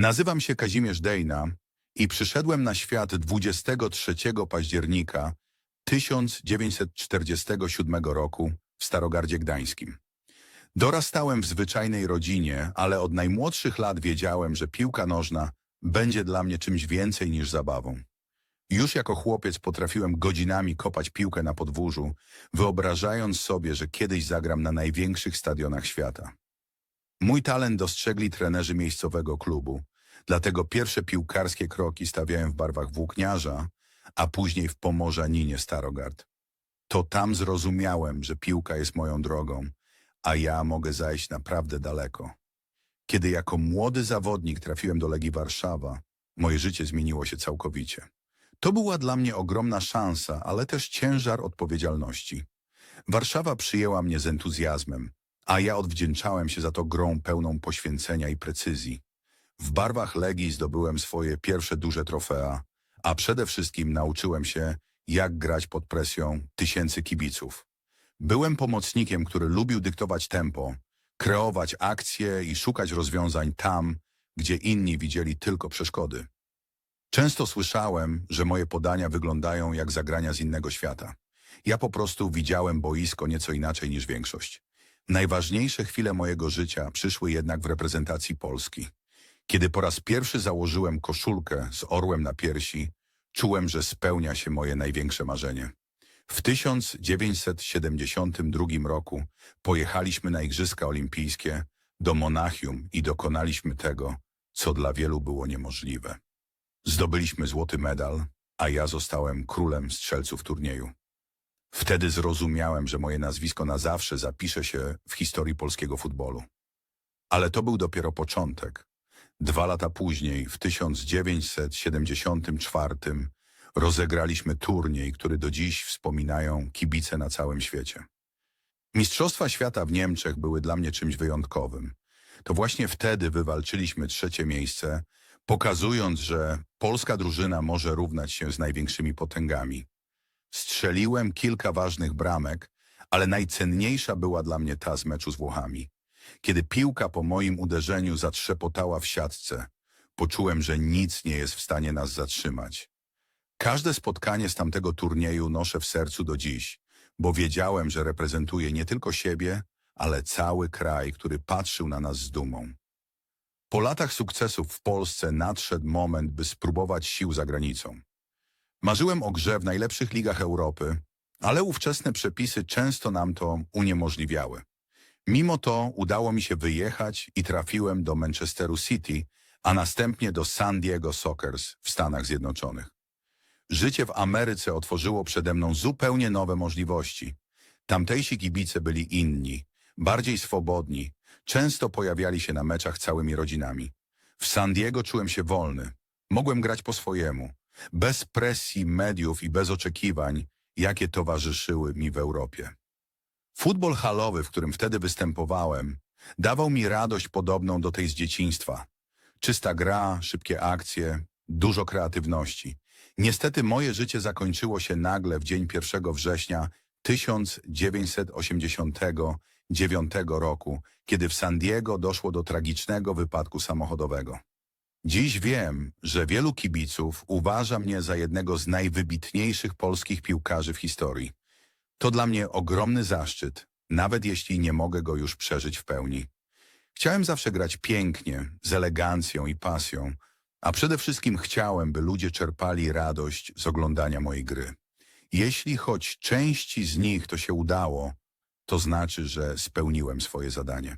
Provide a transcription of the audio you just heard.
Nazywam się Kazimierz Dejna i przyszedłem na świat 23 października 1947 roku w Starogardzie Gdańskim. Dorastałem w zwyczajnej rodzinie, ale od najmłodszych lat wiedziałem, że piłka nożna będzie dla mnie czymś więcej niż zabawą. Już jako chłopiec potrafiłem godzinami kopać piłkę na podwórzu, wyobrażając sobie, że kiedyś zagram na największych stadionach świata. Mój talent dostrzegli trenerzy miejscowego klubu, dlatego pierwsze piłkarskie kroki stawiałem w barwach włókniarza, a później w Pomorzaninie Starogard. To tam zrozumiałem, że piłka jest moją drogą, a ja mogę zajść naprawdę daleko. Kiedy jako młody zawodnik trafiłem do Legii Warszawa, moje życie zmieniło się całkowicie. To była dla mnie ogromna szansa, ale też ciężar odpowiedzialności. Warszawa przyjęła mnie z entuzjazmem, a ja odwdzięczałem się za to grą pełną poświęcenia i precyzji. W barwach Legii zdobyłem swoje pierwsze duże trofea, a przede wszystkim nauczyłem się, jak grać pod presją tysięcy kibiców. Byłem pomocnikiem, który lubił dyktować tempo, kreować akcje i szukać rozwiązań tam, gdzie inni widzieli tylko przeszkody. Często słyszałem, że moje podania wyglądają jak zagrania z innego świata. Ja po prostu widziałem boisko nieco inaczej niż większość. Najważniejsze chwile mojego życia przyszły jednak w reprezentacji Polski. Kiedy po raz pierwszy założyłem koszulkę z orłem na piersi, czułem, że spełnia się moje największe marzenie. W 1972 roku pojechaliśmy na Igrzyska Olimpijskie do Monachium i dokonaliśmy tego, co dla wielu było niemożliwe. Zdobyliśmy złoty medal, a ja zostałem królem strzelców turnieju. Wtedy zrozumiałem, że moje nazwisko na zawsze zapisze się w historii polskiego futbolu. Ale to był dopiero początek. Dwa lata później, w 1974, rozegraliśmy turniej, który do dziś wspominają kibice na całym świecie. Mistrzostwa świata w Niemczech były dla mnie czymś wyjątkowym. To właśnie wtedy wywalczyliśmy trzecie miejsce, pokazując, że polska drużyna może równać się z największymi potęgami. Strzeliłem kilka ważnych bramek, ale najcenniejsza była dla mnie ta z meczu z Włochami. Kiedy piłka po moim uderzeniu zatrzepotała w siatce, poczułem, że nic nie jest w stanie nas zatrzymać. Każde spotkanie z tamtego turnieju noszę w sercu do dziś, bo wiedziałem, że reprezentuję nie tylko siebie, ale cały kraj, który patrzył na nas z dumą. Po latach sukcesów w Polsce nadszedł moment, by spróbować sił za granicą. Marzyłem o grze w najlepszych ligach Europy, ale ówczesne przepisy często nam to uniemożliwiały. Mimo to udało mi się wyjechać i trafiłem do Manchesteru City, a następnie do San Diego Sockers w Stanach Zjednoczonych. Życie w Ameryce otworzyło przede mną zupełnie nowe możliwości. Tamtejsi kibice byli inni, bardziej swobodni, często pojawiali się na meczach całymi rodzinami. W San Diego czułem się wolny. Mogłem grać po swojemu, bez presji mediów i bez oczekiwań, jakie towarzyszyły mi w Europie. Futbol halowy, w którym wtedy występowałem, dawał mi radość podobną do tej z dzieciństwa. Czysta gra, szybkie akcje, dużo kreatywności. Niestety moje życie zakończyło się nagle w dzień 1 września 1989 roku, kiedy w San Diego doszło do tragicznego wypadku samochodowego. Dziś wiem, że wielu kibiców uważa mnie za jednego z najwybitniejszych polskich piłkarzy w historii. To dla mnie ogromny zaszczyt, nawet jeśli nie mogę go już przeżyć w pełni. Chciałem zawsze grać pięknie, z elegancją i pasją, a przede wszystkim chciałem, by ludzie czerpali radość z oglądania mojej gry. Jeśli choć części z nich to się udało, to znaczy, że spełniłem swoje zadanie.